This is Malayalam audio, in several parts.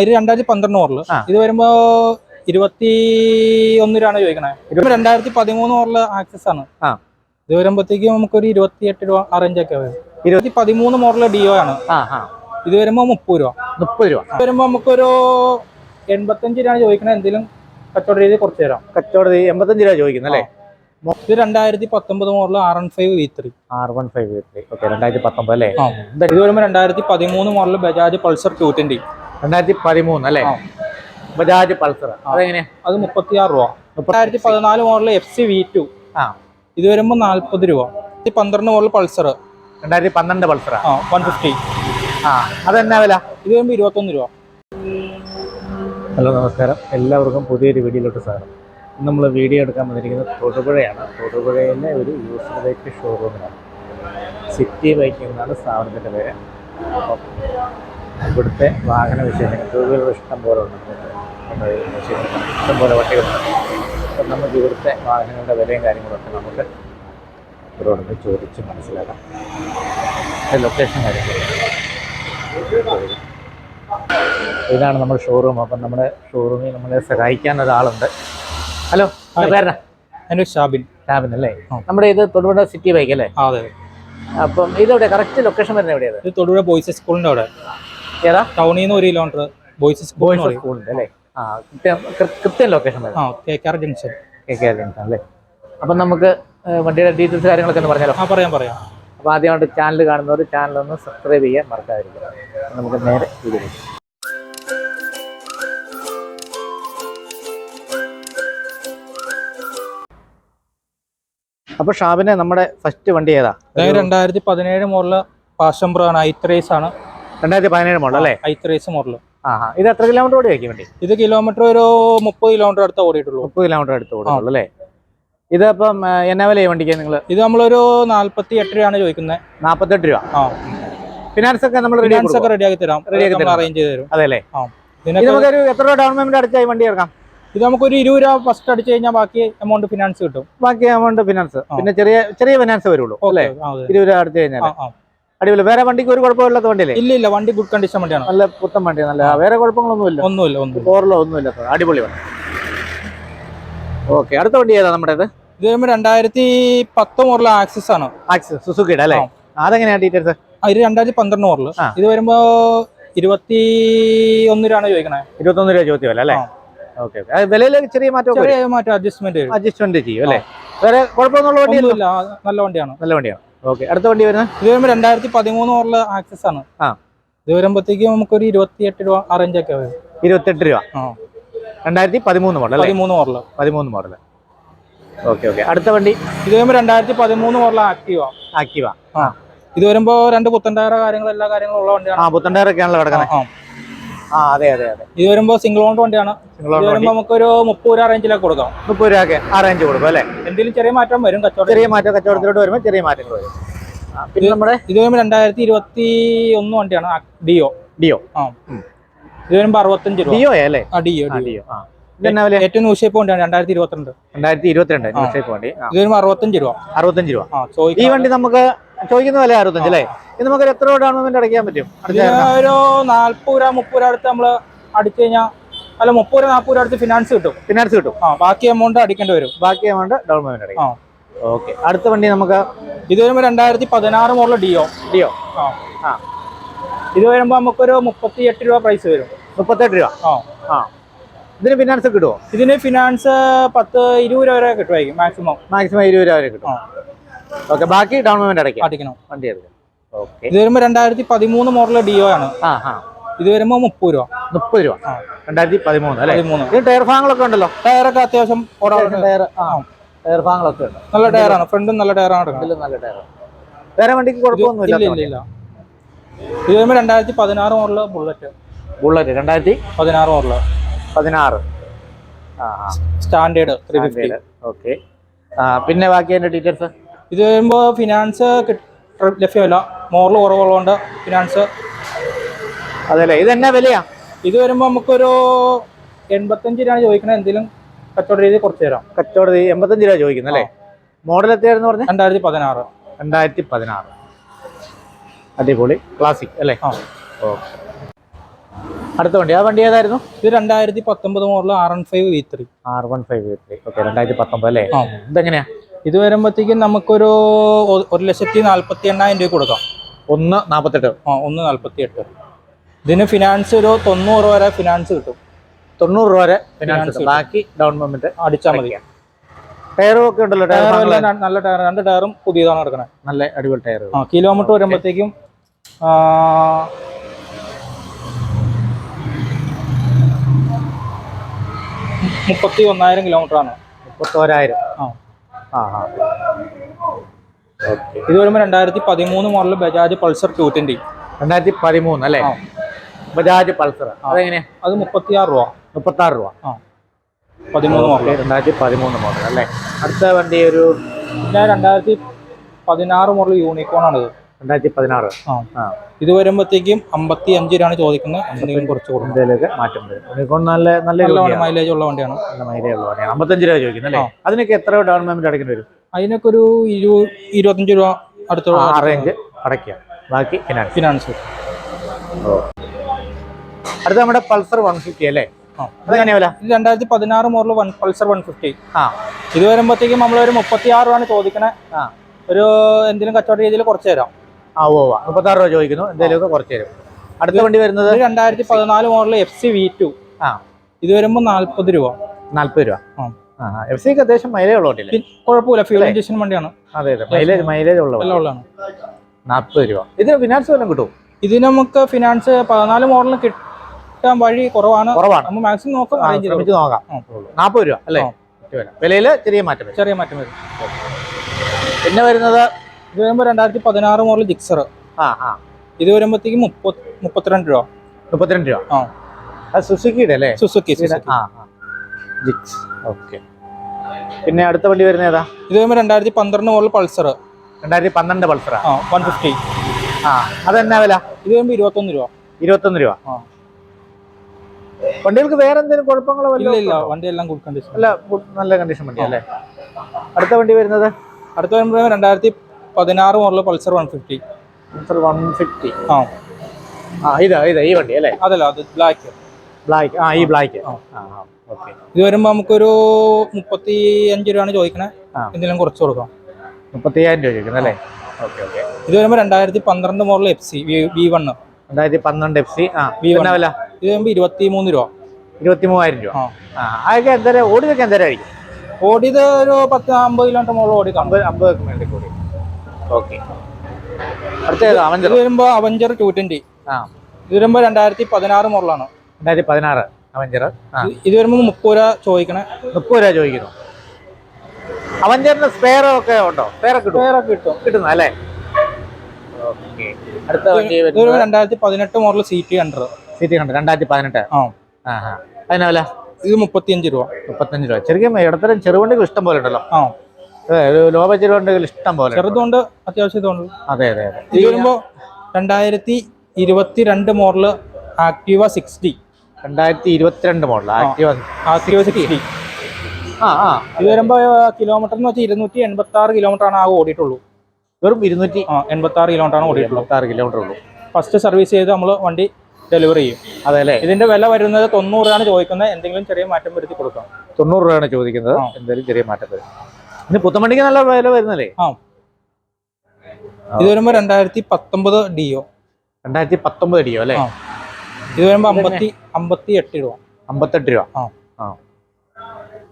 ഇത് രണ്ടായിരത്തി പന്ത്രണ്ട് മോഡൽ. ആ. ഇത് വരുമ്പോ ഇരുപത്തി ഒന്നിലാണ് ചോദിക്കണേ. രണ്ടായിരത്തി പതിമൂന്ന് മോഡൽ ആക്സസ് ആണ്. ഇത് വരുമ്പോഴത്തേക്കും നമുക്കൊരു ഇരുപത്തി എട്ട് രൂപ ആ റേഞ്ച് ഒക്കെ വരും. ഇരുപത്തി പതിമൂന്ന് മോഡൽ ഡിഒ ആണ്. ഇത് വരുമ്പോ മുപ്പത് രൂപ. മുപ്പത് രൂപ. ഇത് വരുമ്പോ നമുക്കൊരു എൺപത്തഞ്ച് രൂപ ചോദിക്കണേ. എന്തെങ്കിലും കച്ചവട രീതി കുറച്ച് തരാം. കച്ചവട രീതി എൺപത്തഞ്ച് രൂപ ചോദിക്കുന്നത് അല്ലേ? ഇത് രണ്ടായിരത്തി പത്തൊമ്പത് model R one five V three R one five V three okay രണ്ടായിരത്തി പത്തൊമ്പത് അല്ലേ? ഇത് വരുമ്പോ രണ്ടായിരത്തി പതിമൂന്ന് model Bajaj Pulsar two twenty രണ്ടായിരത്തി പതിമൂന്ന് അല്ലേ ബജാജ് പൾസർ. അതെങ്ങനെയാ അത് മുപ്പത്തി ആറ് രൂപ. രണ്ടായിരത്തി പതിനാല് model F C V two ആ. ഇത് വരുമ്പോ നാല്പത് രൂപ. പന്ത്രണ്ട് മോഡൽ പൾസർ. രണ്ടായിരത്തി പന്ത്രണ്ട് പൾസർ ആ വൺ ഫിഫ്റ്റി ആ. അതെന്നാ വില? ഇത് വരുമ്പോ ഇരുപത്തൊന്ന് രൂപ. ഹലോ നമസ്കാരം. എല്ലാവർക്കും പുതിയൊരു വീഡിയോയിലോട്ട് സ്വാഗതം. ഇന്ന് നമ്മൾ വീഡിയോ എടുക്കാൻ വന്നിരിക്കുന്നത് തൊടുപുഴയാണ്. തൊടുപുഴയിലെ ഒരു യൂസർ ബൈക്ക് ഷോറൂമിലാണ് സിറ്റി ബൈക്ക് എന്നാണ് സ്ഥാപനത്തിന്റെ പേര്. ഇവിടുത്തെ വാഹന വിശേഷങ്ങൾ. ടൂ വീലർ ഇഷ്ടം പോലെ ഉണ്ട്. ഇഷ്ടം പോലെ വണ്ടികളുണ്ട്. അപ്പം നമുക്ക് ഇവിടുത്തെ വാഹനങ്ങളുടെ വിലയും കാര്യങ്ങളൊക്കെ നമുക്ക് ഇവരോടൊന്ന് ചോദിച്ച് മനസ്സിലാക്കാം. ലൊക്കേഷൻ കാര്യങ്ങൾ ഇതാണ് നമ്മുടെ ഷോറൂം അപ്പം നമ്മുടെ ഷോറൂമിൽ നമ്മളെ സഹായിക്കാൻ ഒരാളുണ്ട്. ഹലോ. പേരണ എന്റെ ഷാബിൻ. ടാബിൻ അല്ലേ? നമ്മുടെ ഇത് തൊടുപുഴ സിറ്റി ബൈക്ക് അല്ലേ? അതെ അപ്പം ഇതെവിടെ? കറക്റ്റ് ലൊക്കേഷൻ വരുന്നത് എവിടെയാണ്? ഇത് തൊടുപുഴ ബോയ്സ് സ്കൂളിന്റെ അവിടെ. ഏതാ? ടൗണിൽ നിന്ന് ഒരു കിലോമീറ്റർ ബോയ്സ് സ്കൂൾ ബോയ്സ് സ്കൂളിന്റെ അല്ലേ? ആ കൃത്യം ലൊക്കേഷൻ ആ K K R junction K K R junction അല്ലേ? അപ്പം നമുക്ക് വണ്ടിയുടെ ഡീറ്റെയിൽസ് കാര്യങ്ങളൊക്കെ ഒന്ന് പറഞ്ഞാലോ? ആ പറയാം പറയാം. അപ്പോൾ ആദ്യമായിട്ട് ചാനൽ കാണുന്നവർ ചാനൽ ഒന്ന് സബ്സ്ക്രൈബ് ചെയ്യാൻ മറക്കാതിരിക്കുക. നമുക്ക് നേരെ വീഡിയോ അപ്പോൾ ഷാബിനെ നമ്മുടെ ഫസ്റ്റ് വണ്ടി ഏതാ? രണ്ടായിരത്തി പതിനേഴ് മോഡൽ പാഷൻ പ്രോ ആണ് ഐ ത്രേസ് ആണ്. രണ്ടായിരത്തി പതിനേഴ് മോഡൽ അല്ലേ? ഐത്ത് റേസ് മോഡൽ ആ ഇത് എത്ര കിലോമീറ്റർ ഓടി വയ്ക്കും വണ്ടി? ഇത് കിലോമീറ്റർ ഒരു മുപ്പത് കിലോമീറ്റർ അടുത്ത് ഓടിയിട്ടുള്ളൂ. മുപ്പത് കിലോമീറ്റർ അടുത്ത് ഓടുന്നുള്ളൂ അല്ലേ? ഇതിപ്പം എന്നാ വില വണ്ടിക്ക് നിങ്ങൾ ഇത് നമ്മളൊരു നാല്പത്തി എട്ട് രൂപയാണ് ചോദിക്കുന്നത് നാൽപ്പത്തെട്ട് രൂപ. ആ. ഫിനാൻസ് ഒക്കെ നമ്മൾ ഫിനാൻസ് ഒക്കെ റെഡിയാക്കി തരാം. റെഡിയാക്കി. അറേഞ്ച് ചെയ്ത് തരും. അതെ അല്ലേ ആ നമുക്കൊരു എത്ര രൂപ ഡൗൺ പേയ്മെന്റ് അടച്ചായി വണ്ടി ഇറക്കാം ഇത് നമുക്കൊരു ഇരുപത് രൂപ ഫസ്റ്റ് അടിച്ചു കഴിഞ്ഞാൽ ബാക്കി എമൗണ്ട് ഫിനാൻസ് കിട്ടും. ബാക്കി എമൗണ്ട് ഫിനാൻസ് പിന്നെ ചെറിയ ചെറിയ ഫിനാൻസ് വരുള്ളൂ അല്ലേ. ഇരുപത് രൂപ അടിച്ചു കഴിഞ്ഞാൽ. അടിപൊളി. വേറെ വണ്ടിക്ക് ഒരു കുഴപ്പമില്ലാത്ത വണ്ടിയല്ലേ? ഇല്ല ഇല്ല വണ്ടി ഗുഡ് കണ്ടീഷൻ വണ്ടിയാണ്. നല്ല പുത്തൻ വണ്ടി നല്ല വേറെ കുഴപ്പങ്ങളൊന്നുമില്ല. ഒന്നുമില്ല ഒന്നും ഫോറിലോ ഒന്നുമില്ല അടിപൊളി വണ്ടി. ഓക്കെ അടുത്ത വണ്ടി ഏതാ നമ്മുടെ ഇത് വരുമ്പോൾ രണ്ടായിരത്തി പത്ത് മോഡൽ ആക്സിസ് ആണ്. ആക്സിസ് സുസുക്കിയുടെ അല്ലേ? അതെങ്ങനെയാണ് ഡീറ്റെയിൽസ് ആ, ഇത് രണ്ടായിരത്തി പന്ത്രണ്ട് മോഡൽ ആ. ഇത് വരുമ്പോ ഇരുപത്തി ഒന്നിനാണ് ചോദിക്കണേ. ഇരുപത്തൊന്ന് രൂപ ചോദ്യമല്ല അല്ലേ. ഓക്കെ വിലയിൽ ചെറിയ മാറ്റം ചെറിയ മാറ്റം അഡ്ജസ്റ്റ്മെന്റ് അഡ്ജസ്റ്റ്മെന്റ് ചെയ്യും അല്ലേ? വേറെ കുഴപ്പമൊന്നുള്ള വണ്ടി നല്ല വണ്ടിയാണ്. നല്ല വണ്ടിയാണ്. ഓക്കെ. അടുത്ത വണ്ടി വരുന്നത് ഇത് വരുമ്പോൾ രണ്ടായിരത്തി പതിമൂന്ന് മോഡൽ ആക്സസ് ആണ്. ആ. ഇത് വരുമ്പോഴത്തേക്കും നമുക്കൊരു ഇരുപത്തി എട്ട് രൂപ ആ റേഞ്ച് ഒക്കെ വരും. ഇരുപത്തെട്ട് രൂപ. ആ. രണ്ടായിരത്തി പതിമൂന്ന് മോഡൽ അല്ലേ? പതിമൂന്ന് മോഡൽ പതിമൂന്ന് മോഡൽ ഓക്കെ ഓക്കെ. അടുത്ത വണ്ടി? ഇത് വരുമ്പോൾ രണ്ടായിരത്തി പതിമൂന്ന് മോഡൽ ആക്റ്റീവ ആക്റ്റീവ ആ. ഇത് വരുമ്പോ രണ്ട് പുത്തൻ ടയർ കാര്യങ്ങൾ എല്ലാ കാര്യങ്ങളും ഉള്ള ആ വണ്ടിയാണ്. പുത്തൻ ടയറൊക്കെയാണല്ലോ ആ, കിടക്കുന്നത് ആ. അതെ അതെ അതെ. ഇത് വരുമ്പോ സിംഗിൾ ഓൺ വണ്ടിയാണ്. ഇത് വരുമ്പോ നമുക്കൊരു മുപ്പത് രൂപ റേഞ്ചിലൊക്കെ കൊടുക്കാം മുപ്പത് രൂപ ആ റേഞ്ച് കൊടുക്കും അല്ലേ? എന്തെങ്കിലും ചെറിയ മാറ്റം വരും കച്ചവടം. ചെറിയ മാറ്റം കച്ചവടത്തിലോട്ട് വരുമ്പോൾ ചെറിയ മാറ്റങ്ങൾ വരും. പിന്നെ നമ്മുടെ ഇത് വരുമ്പോൾ രണ്ടായിരത്തി ഇരുപത്തി ഒന്ന് വണ്ടിയാണ് ഡിയോ. ഡിയോ. ആ. ഇത് വരുമ്പോൾ അറുപത്തഞ്ച് രൂപ. ഡിയോ അല്ലേ? ആ ഡിയോ ഡിയോ. ആ. ഏറ്റവും ന്യൂ ഷേപ്പ് വണ്ടിയാണ് രണ്ടായിരത്തി ഇരുപത്തിരണ്ട് രണ്ടായിരത്തി ഇരുപത്തിരണ്ട്. ഷേപ്പ് വണ്ടി ഇത് വരുമ്പോൾ അറുപത്തഞ്ച് രൂപ. അറുപത്തഞ്ച് രൂപ. ഈ വണ്ടി നമുക്ക് ചോദിക്കുന്ന വില അറുപത്തഞ്ച് അല്ലേ? ഇത് നമുക്ക് എത്ര ഡൗൺ പേയ്മെന്റ് അടയ്ക്കാൻ പറ്റും? ഒരു നാല്പത് രൂപ മുപ്പത് രൂപ അടുത്ത് നമ്മൾ അടിച്ചു കഴിഞ്ഞാൽ അല്ല മുപ്പത് രൂപ നാൽപ്പത് രൂപ അടുത്ത് ഫിനാൻസ് കിട്ടും. ഫിനാൻസ് കിട്ടും. ആ ബാക്കി എമൗണ്ട് അടിക്കേണ്ടി വരും. ബാക്കി എമൗണ്ട് ഡൗൺ പേയ്മെന്റ് അടയ്ക്കാം ഓക്കെ അടുത്ത വണ്ടി നമുക്ക് ഇത് വരുമ്പോൾ രണ്ടായിരത്തി പതിനാറ് മോഡൽ ഡിയോ? ഡിയോ. ആ. ആ. ഇത് വരുമ്പോൾ നമുക്കൊരു മുപ്പത്തി എട്ട് രൂപ പ്രൈസ് വരും. മുപ്പത്തെട്ട് രൂപ. ആ. ആ. ഇതിന് ഫിനാൻസ് കിട്ടുമോ ഇതിന് ഫിനാൻസ് പത്ത് ഇരുപത് രൂപ വരെ കിട്ടുമായിരിക്കും മാക്സിമം മാക്സിമം ഇരുപത് രൂപ വരെ കിട്ടും. ഓക്കെ ബാക്കി ഡൗൺ പേയ്മെന്റ് അടയ്ക്കാം. അടിക്കണം വണ്ടി എടുക്കാം ഓക്കെ. ഇത് വരുമ്പോൾ രണ്ടായിരത്തി പതിമൂന്ന് മോഡൽ ഡിയോ ആണ്. ആ ആ. ഇത് വരുമ്പോൾ മുപ്പത് രൂപ. മുപ്പത് രൂപ. രണ്ടായിരത്തി പതിമൂന്ന് അല്ലേ? പതിമൂന്ന്. ഇത് ടയർ ഭാഗങ്ങളൊക്കെ ഉണ്ടല്ലോ? ടയറൊക്കെ അത്യാവശ്യം ഓടാൻ ടയർ ആ. ടയർ ഭാഗങ്ങളൊക്കെ ഉണ്ട്. നല്ല ടയറാണ്. ഫ്രണ്ടും നല്ല ടയറാണ് ആണ് ഇതിലും നല്ല ടയർ വേറെ വണ്ടിക്ക് കുഴപ്പമൊന്നുമില്ല ഇല്ല ഇല്ല ഇത് വരുമ്പോൾ രണ്ടായിരത്തി പതിനാറ് മോഡൽ ബുള്ളറ്റ് ബുള്ളറ്റ് രണ്ടായിരത്തി പതിനാറ് മോഡൽ പതിനാറ്. സ്റ്റാൻഡേർഡ് ത്രീ ഫിഫ്റ്റി ഓക്കെ പിന്നെ ബാക്കി അതിന്റെ ഡീറ്റെയിൽസ് ഇത് വരുമ്പോൾ ഫിനാൻസ് ലഭ്യമല്ല. മോഡൽ കുറവുള്ളതുകൊണ്ട് ഫിനാൻസ് അതെല്ലേ? ഇത് എന്നാ വിലയാ? ഇത് വരുമ്പോൾ നമുക്കൊരു എൺപത്തഞ്ച് രൂപ ചോദിക്കണ. എന്തെങ്കിലും കച്ചവട രീതി കുറച്ച് തരാം. കച്ചവട രീതി എൺപത്തഞ്ച് രൂപ ചോദിക്കുന്നത് അല്ലേ? മോഡൽ എത്തിയായിരുന്നു പറഞ്ഞ? രണ്ടായിരത്തി പതിനാറ് രണ്ടായിരത്തി പതിനാറ് അടിപൊളി. ക്ലാസിക് അല്ലേ? ആ. ഓക്കെ അടുത്ത വണ്ടി. ആ വണ്ടി ഏതായിരുന്നു? ഇത് രണ്ടായിരത്തി പത്തൊമ്പത് model R one five V three R one five V three okay രണ്ടായിരത്തി പത്തൊമ്പത് അല്ലേ. ഇതെങ്ങനെയാ? ഇത് വരുമ്പോഴത്തേക്കും നമുക്കൊരു ഒരു ലക്ഷത്തി നാൽപ്പത്തി എണ്ണായിരം രൂപ കൊടുക്കാം. ഒന്ന് നാൽപ്പത്തെട്ട് ആ ഒന്ന് നാൽപ്പത്തി എട്ട് ഇതിന് ഫിനാൻസ് ഒരു തൊണ്ണൂറ് വരെ ഫിനാൻസ് കിട്ടും. തൊണ്ണൂറ് രൂപ വരെ ഫിനാൻസ് ബാക്കി ഡൗൺ പേയ്മെന്റ് അടിച്ചാൽ മതി. ടയറും ഒക്കെ ഉണ്ടല്ലോ ടയർ നല്ല ടയർ രണ്ട് ടയറും പുതിയതാണ് എടുക്കണേ നല്ല അടിപൊളി ടയർ ആ കിലോമീറ്റർ വരുമ്പോഴത്തേക്കും മുപ്പത്തി ഒന്നായിരം കിലോമീറ്റർ ആണ്. മുപ്പത്തോരായിരം. ആ. ആ ആ. ഓക്കെ. ഇത് വരുമ്പോൾ രണ്ടായിരത്തി പതിമൂന്ന് model Bajaj Pulsar two twenty രണ്ടായിരത്തി പതിമൂന്ന് അല്ലേ? ബജാജ് പൾസർ. അതെങ്ങനെയാ അത് മുപ്പത്തി ആറ് രൂപ. മുപ്പത്തി ആറ് രൂപ. ആ. പതിമൂന്ന് മോഡൽ രണ്ടായിരത്തി പതിമൂന്ന് മോഡൽ അല്ലേ? അടുത്ത വണ്ടി ഒരു പിന്നെ രണ്ടായിരത്തി പതിനാറ് മോഡൽ യൂണിക്കോൺ ആണ് ഇത് രണ്ടായിരത്തി പതിനാറ് ആ. ഇത് വരുമ്പോഴത്തേക്കും അമ്പത്തി അഞ്ച് രൂപയാണ് ചോദിക്കുന്നത്. എന്തെങ്കിലും കുറച്ച് കൊടുക്കും ഇന്ത്യയിലേക്ക് മാറ്റം വരും. യൂണിക്കോൺ നല്ല നല്ല മൈലേജ് ഉള്ള വണ്ടിയാണ്. നല്ല മൈലേജ് ഉള്ള വണ്ടിയാണ്. അമ്പത്തഞ്ച് രൂപ ചോദിക്കുന്നത് അല്ലേ? അതിനൊക്കെ എത്ര ഡൗൺ പേയ്മെന്റ് അടയ്ക്കേണ്ടി വരും? അതിനൊക്കെ ഒരു ഇരു ഇരുപത്തഞ്ച് രൂപ അടുത്തുള്ള ആ റേഞ്ച് അടയ്ക്കുക. ബാക്കി ഫിനാൻസ് ഫിനാൻസ് അടുത്ത നമ്മുടെ പൾസർ വൺ ഫിഫ്റ്റി അല്ലേ? ഇത് രണ്ടായിരത്തി പതിനാറ് model one Pulsar one fifty ആ. ഇത് വരുമ്പോഴത്തേക്കും നമ്മളൊരു മുപ്പത്തി ആറ് രൂപയാണ് ചോദിക്കണേ. ആ. ഒരു എന്തെങ്കിലും കച്ചവട രീതിയിൽ കുറച്ച് തരാം. ആ ഓ മുപ്പത്താറ് രൂപ ചോദിക്കുന്നു. എന്തെങ്കിലുമൊക്കെ കുറച്ച് തരും അടുത്ത വണ്ടി വരുന്നത്? രണ്ടായിരത്തി പതിനാല് model F C V two ആ. ഇത് വരുമ്പോൾ നാല്പത് രൂപ. നാല്പത് രൂപ. എഫ് സിക്ക് അത്യാവശ്യം മൈലേജ് ഉള്ള വണ്ടിയല്ലേ? കുഴപ്പമില്ല. ഫ്യൂൽ ഇഞ്ചക്ഷൻ വണ്ടിയാണ്. അതെ അതെ. മൈലേജ് മൈലേജ് ഉള്ള ഉള്ളതാണ്. നാൽപ്പത് രൂപ. ഇതിന് ഫിനാൻസ് വല്ലതും കിട്ടും ഇതിന് നമുക്ക് ഫിനാൻസ് പതിനാല് മോഡലിന് കിട്ടാൻ വഴി കുറവാണ്. കുറവാണ്. നമ്മൾ മാക്സിമം നോക്കാം ശ്രമിച്ച് നോക്കാം. നാൽപ്പത് രൂപ അല്ലേ. വിലയിൽ ചെറിയ മാറ്റം ചെറിയ മാറ്റം വരും. പിന്നെ വരുന്നത് ഇത് വരുമ്പോൾ രണ്ടായിരത്തി പതിനാറ് മോഡൽ ജിക്സർ ആ ആ. ഇത് വരുമ്പോഴത്തേക്ക് മുപ്പത് മുപ്പത്തിരണ്ട് രൂപ. മുപ്പത്തിരണ്ട് രൂപ? ആ. അത് സുസുക്കിയുടെ അല്ലേ? Suzuki Suzuki. ആ ആ. ജിക്സ് ഓക്കെ പിന്നെ അടുത്ത വണ്ടി വരുന്ന ഏതാ? ഇത് വരുമ്പോൾ രണ്ടായിരത്തി പന്ത്രണ്ട് മോഡൽ പൾസർ രണ്ടായിരത്തി പന്ത്രണ്ട് പൾസറാ ആ വൺ ഫിഫ്റ്റി ആ അതെന്നാ വില? ഇത് വരുമ്പോൾ ഇരുപത്തൊന്ന് രൂപ. ഇരുപത്തൊന്ന് രൂപ. ആ. വണ്ടികൾക്ക് വേറെ എന്തെങ്കിലും കുഴപ്പങ്ങളോ ഇല്ല വല്ലതും ഇല്ല ഉണ്ടോ? വണ്ടി എല്ലാം ഗുഡ് കണ്ടീഷൻ അല്ല നല്ല കണ്ടീഷൻ വണ്ടി അല്ലേ? അടുത്ത വണ്ടി വരുന്നത്? അടുത്ത വരുമ്പോൾ രണ്ടായിരത്തി പതിനാറ് model Pulsar one fifty one fifty ആ. ആ ഇതാ ഇതാ ഈ വണ്ടി അല്ലേ? അതല്ല അത് ബ്ലാക്ക് ബ്ലാക്ക് ആ ഈ ബ്ലാക്ക് ആ. ഓക്കെ ഇത് വരുമ്പോൾ നമുക്കൊരു മുപ്പത്തി അഞ്ച് രൂപയാണ് ചോദിക്കണേ. എന്തെങ്കിലും കുറച്ച് കൊടുക്കാം. മുപ്പത്തയ്യായിരം രൂപ ചോദിക്കുന്നത് അല്ലേ? ഓക്കെ ഓക്കെ ഇത് വരുമ്പോൾ രണ്ടായിരത്തി പന്ത്രണ്ട് model F C V one രണ്ടായിരത്തി പന്ത്രണ്ട് എഫ് സി ആ വി വൺ വില? ഇത് വരുമ്പോൾ ഇരുപത്തി മൂന്ന് രൂപ. ഇരുപത്തി മൂവായിരം രൂപ. ആ. അതൊക്കെ എന്തേരം? ഓടിയതൊക്കെ എന്തേരായിരിക്കും? ഓടിയത് ഒരു പത്ത് അമ്പത് കിലോമീറ്റർ മോഡൽ ഓടി അമ്പത് അമ്പത് മേടിക്കും ഓക്കെ. അവഞ്ചർ. ഇത് അവഞ്ചർ ടു ട്വന്റി ആ. ഇത് വരുമ്പോൾ രണ്ടായിരത്തി പതിനാറ് മോഡലാണ്. രണ്ടായിരത്തി പതിനാറ് അവഞ്ചർ. ആ. ഇത് ഇത് വരുമ്പോൾ മുപ്പത് രൂപ ചോദിക്കണേ. മുപ്പത് രൂപ ചോദിക്കുന്നു. അവഞ്ചറിന് സ്പെയർ ഒക്കെ ഉണ്ടോ? സ്പെയർ കിട്ടും. കിട്ടുന്ന അല്ലേ? ഓക്കെ. അടുത്ത വണ്ടി ഇത് വരുമ്പോൾ രണ്ടായിരത്തി പതിനെട്ട് മോഡൽ സീറ്റ് സീറ്റ് കണ്ട് രണ്ടായിരത്തി പതിനെട്ട് ആ ആ. ആ അതിനാ വില? ഇത് മുപ്പത്തിയഞ്ച് രൂപ. മുപ്പത്തഞ്ച് രൂപ. ശരിക്കും ഇടത്തരം ചെറുവണ്ടികൾ ഇഷ്ടം പോലെ ഉണ്ടല്ലോ. ആ. ലോ ബഡ്ജറ്റ് വണ്ടികൾ ഇഷ്ടം പോലെ ചെറുതുണ്ട് ചെറുതുകൊണ്ട് അത്യാവശ്യം ഇതുണ്ട് അതെ അതെ അതെ. ഇത് വരുമ്പോൾ രണ്ടായിരത്തി ഇരുപത്തി രണ്ട് മോഡൽ ആക്റ്റീവ സിക്സ്റ്റി രണ്ടായിരത്തി ഇരുപത്തിരണ്ട് മോഡൽ ആക്ടിവ ആക്റ്റീവ സിക്സ്റ്റി ആ ആ. ഇത് വരുമ്പോൾ കിലോമീറ്റർ എന്ന് വെച്ചാൽ ഇരുന്നൂറ്റി എൺപത്തി ആറ് കിലോമീറ്റർ ആണ് ആ ഓടിയിട്ടുള്ളൂ. വെറും ഇരുന്നൂറ്റി എൺപത്തി ആറ് കിലോമീറ്റർ ആണ് ഓടിയിട്ടുള്ളൂ. എൺപത്തി ആറ് കിലോമീറ്റർ ഉള്ളൂ. ഫസ്റ്റ് സർവീസ് ചെയ്ത് നമ്മൾ വണ്ടി ഡെലിവറി ചെയ്യും. അതെ അല്ലേ? ഇതിന്റെ വില വരുന്നത് തൊണ്ണൂറ് രൂപയാണ് ചോദിക്കുന്നത്. എന്തെങ്കിലും ചെറിയ മാറ്റം വരുത്തി കൊടുക്കാം. തൊണ്ണൂറ് രൂപയാണ് ചോദിക്കുന്നത്. എന്തെങ്കിലും ചെറിയ മാറ്റം വരും. ഇനി പുത്തമണ്ടിക്ക് നല്ല വില വരുന്നല്ലേ? ആ. ഇത് വരുമ്പോ രണ്ടായിരത്തി പത്തൊമ്പത് ഡിഒ രണ്ടായിരത്തി പത്തൊമ്പത് ഡിഒ അല്ലേ ഇത് വരുമ്പോ അമ്പത്തി അമ്പത്തി എട്ട് രൂപ. അമ്പത്തെട്ട് രൂപ. ആ. ആ.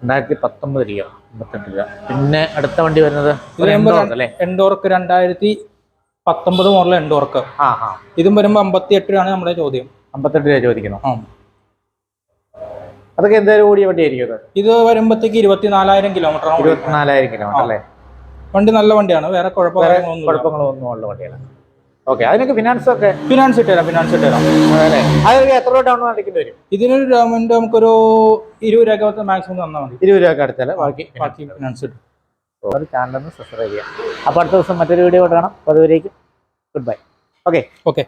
രണ്ടായിരത്തി പത്തൊമ്പത് രൂപ അമ്പത്തെട്ട് രൂപ. പിന്നെ അടുത്ത വണ്ടി വരുന്നത് ഇത് എൻഡോർക്ക് രണ്ടായിരത്തി പത്തൊമ്പത് മോഡൽ എൻഡോർക്ക് ആ ആ. ഇതും വരുമ്പോൾ അമ്പത്തി എട്ട് രൂപയാണ് നമ്മുടെ ചോദ്യം. അമ്പത്തെട്ട് രൂപ ചോദിക്കുന്നു. ആ. അതൊക്കെ എന്തായാലും ഓടിയ വണ്ടിയായിരിക്കും അത്? ഇത് വരുമ്പോഴത്തേക്ക് ഇരുപത്തിനാലായിരം കിലോമീറ്റർ. ഇരുപത്തിനാലായിരം കിലോമീറ്റർ അല്ലേ? വണ്ടി നല്ല വണ്ടിയാണ്. വേറെ കുഴപ്പങ്ങളൊന്നും ഉള്ള വണ്ടിയാണ്. ഓക്കെ അതിനൊക്കെ ഫിനാൻസ് ഒക്കെ? ഫിനാൻസ് ഇട്ടുതരാം ഫിനാൻസ് ഇട്ടുതരാം അതെ. അതൊക്കെ എത്ര രൂപ ഡൗൺ അടയ്ക്കേണ്ടി വരും? ഇതിനൊരു ഗവൺമെന്റ് നമുക്കൊരു ഇരുപത് രൂപ മാക്സിമം തന്നാൽ മതി. ഇരുപത് രൂപ അടുത്താൽ ബാക്കി ബാക്കി ഫിനാൻസ് ഇട്ടു. ഒരു ചാനലൊന്ന് സബ്സ്ക്രൈബ് ചെയ്യാം. അപ്പോൾ അടുത്ത ദിവസം മറ്റൊരു വീഡിയോ കാണാം. അതുവരേക്കും ഗുഡ് ബൈ ഓക്കെ ഓക്കെ